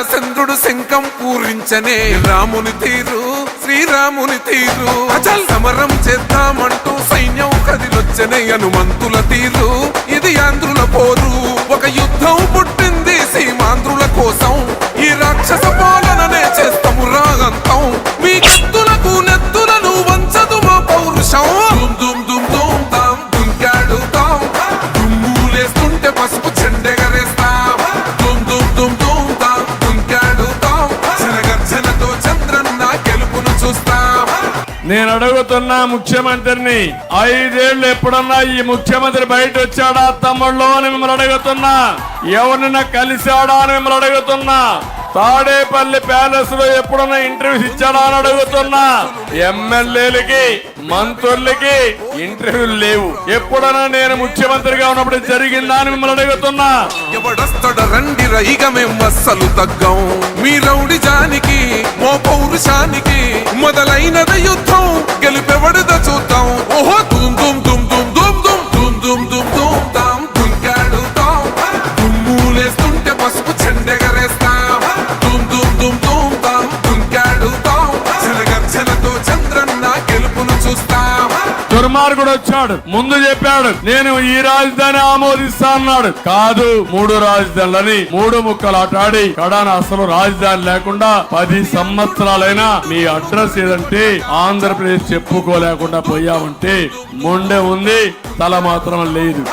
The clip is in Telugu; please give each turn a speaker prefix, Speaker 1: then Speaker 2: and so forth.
Speaker 1: శంఖం పూరించనే రాముని తీరు శ్రీరాముని తీరు. అచల్ సమరం చేద్దామంటూ సైన్యం కదిలొచ్చనే హనుమంతుల తీరు. ఇది ఆంధ్రుల పోరు ఒక యుద్ధం పుట్టింది
Speaker 2: నేను అడుగుతున్నా ముఖ్యమంత్రిని ఐదేళ్ళు ఎప్పుడన్నా ఈ ముఖ్యమంత్రి బయట వచ్చాడా తమ్ముళ్ళు అని మిమ్మల్ని అడుగుతున్నా. ఎవరినైనా కలిశాడా అని మిమ్మల్ని అడుగుతున్నా. తాడేపల్లి ప్యాలెస్లో ఎప్పుడన్నా ఇంటర్వ్యూస్ ఇచ్చాడా అని అడుగుతున్నా. ఎమ్మెల్యేలకి మంత్రులకి ఇంటర్వ్యూలు లేవు. ఎప్పుడన్నా నేను ముఖ్యమంత్రిగా ఉన్నప్పుడు జరిగిందా అని మిమ్మల్ని అడుగుతున్నా.
Speaker 1: ఎవడొస్తడ రండి రైగ అస్సలు తగ్గం. మీ రౌడి జానికి మో పౌరుషానికి మొదలైనద యుద్ధం. விடுத சுத்த
Speaker 2: దుర్మార్గుడు వచ్చాడు. ముందు చెప్పాడు నేను ఈ రాజధాని ఆమోదిస్తా అన్నాడు. కాదు మూడు రాజధానులని మూడు ముక్కలు ఆటాడి కడాన అసలు రాజధాని లేకుండా పది సంవత్సరాలైనా మీ అడ్రస్ ఏదంటే ఆంధ్రప్రదేశ్ చెప్పుకోలేకుండా పోయామంటే మొండె ఉంది తల మాత్రం లేదు.